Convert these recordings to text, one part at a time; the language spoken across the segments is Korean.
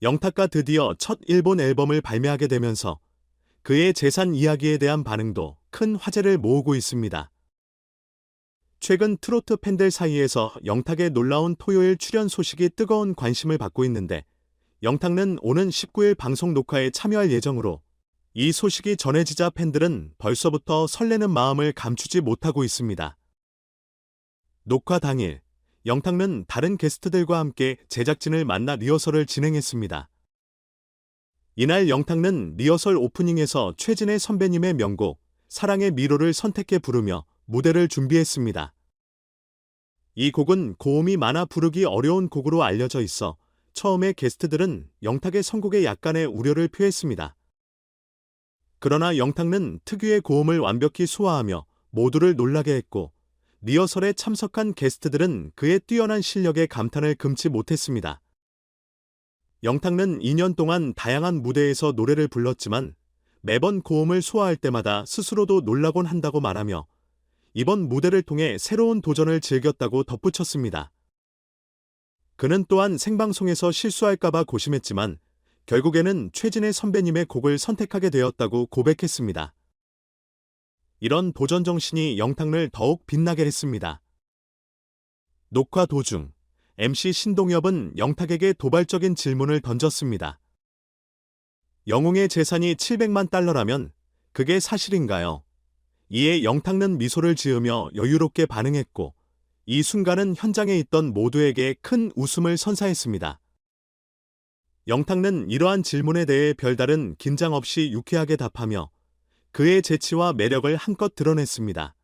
영탁가 드디어 첫 일본 앨범을 발매하게 되면서 그의 재산 이야기에 대한 반응도 큰 화제를 모으고 있습니다. 최근 트로트 팬들 사이에서 영탁의 놀라운 토요일 출연 소식이 뜨거운 관심을 받고 있는데 영탁은 오는 19일 방송 녹화에 참여할 예정으로 이 소식이 전해지자 팬들은 벌써부터 설레는 마음을 감추지 못하고 있습니다. 녹화 당일, 영탁은 다른 게스트들과 함께 제작진을 만나 리허설을 진행했습니다. 이날 영탁은 리허설 오프닝에서 최진의 선배님의 명곡 사랑의 미로를 선택해 부르며 무대를 준비했습니다. 이 곡은 고음이 많아 부르기 어려운 곡으로 알려져 있어 처음에 게스트들은 영탁의 선곡에 약간의 우려를 표했습니다. 그러나 영탁은 특유의 고음을 완벽히 소화하며 모두를 놀라게 했고 리허설에 참석한 게스트들은 그의 뛰어난 실력에 감탄을 금치 못했습니다. 영탁은 2년 동안 다양한 무대에서 노래를 불렀지만 매번 고음을 소화할 때마다 스스로도 놀라곤 한다고 말하며 이번 무대를 통해 새로운 도전을 즐겼다고 덧붙였습니다. 그는 또한 생방송에서 실수할까봐 고심했지만 결국에는 최진의 선배님의 곡을 선택하게 되었다고 고백했습니다. 이런 도전 정신이 영탁을 더욱 빛나게 했습니다. 녹화 도중 MC 신동엽은 영탁에게 도발적인 질문을 던졌습니다. 영웅의 재산이 700만 달러라면 그게 사실인가요? 이에 영탁은 미소를 지으며 여유롭게 반응했고 이 순간은 현장에 있던 모두에게 큰 웃음을 선사했습니다. 영탁은 이러한 질문에 대해 별다른 긴장 없이 유쾌하게 답하며 그의 재치와 매력을 한껏 드러냈습니다.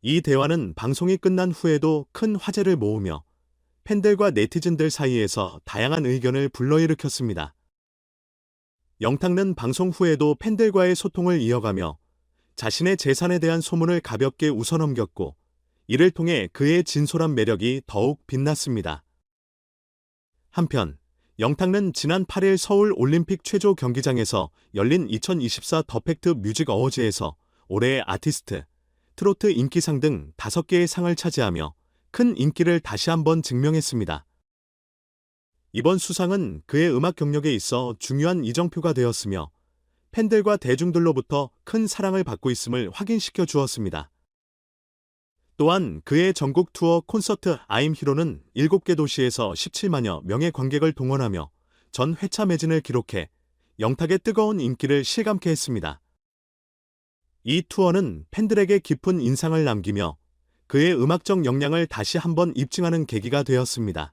이 대화는 방송이 끝난 후에도 큰 화제를 모으며 팬들과 네티즌들 사이에서 다양한 의견을 불러일으켰습니다. 영탁은 방송 후에도 팬들과의 소통을 이어가며 자신의 재산에 대한 소문을 가볍게 웃어넘겼고 이를 통해 그의 진솔한 매력이 더욱 빛났습니다. 한편 영탁은 지난 8일 서울 올림픽 최조 경기장에서 열린 2024 더팩트 뮤직 어워즈에서 올해의 아티스트, 트로트 인기상 등 5개의 상을 차지하며 큰 인기를 다시 한번 증명했습니다. 이번 수상은 그의 음악 경력에 있어 중요한 이정표가 되었으며 팬들과 대중들로부터 큰 사랑을 받고 있음을 확인시켜 주었습니다. 또한 그의 전국 투어 콘서트 아임 히로는 7개 도시에서 17만여 명의 관객을 동원하며 전 회차 매진을 기록해 영탁의 뜨거운 인기를 실감케 했습니다. 이 투어는 팬들에게 깊은 인상을 남기며 그의 음악적 역량을 다시 한번 입증하는 계기가 되었습니다.